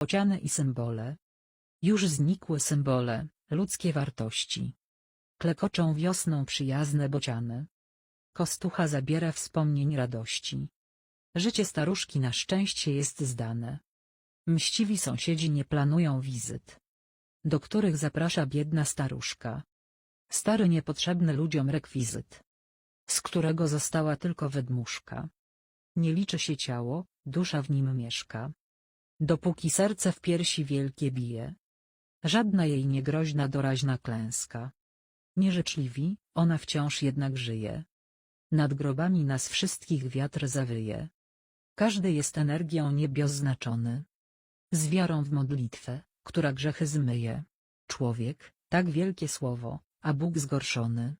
Bociany i symbole. Już znikły symbole, ludzkie wartości. Klekoczą wiosną przyjazne bociany. Kostucha zabiera wspomnień radości. Życie staruszki na szczęście jest zdane. Mściwi sąsiedzi nie planują wizyt. Do których zaprasza biedna staruszka. Stary niepotrzebny ludziom rekwizyt. Z którego została tylko wydmuszka. Nie liczy się ciało, dusza w nim mieszka. Dopóki serce w piersi wielkie bije. Żadna jej niegroźna doraźna klęska. Nieżyczliwi, ona wciąż jednak żyje. Nad grobami nas wszystkich wiatr zawyje. Każdy jest energią niebios znaczony. Z wiarą w modlitwę, która grzechy zmyje. Człowiek, tak wielkie słowo, a Bóg zgorszony.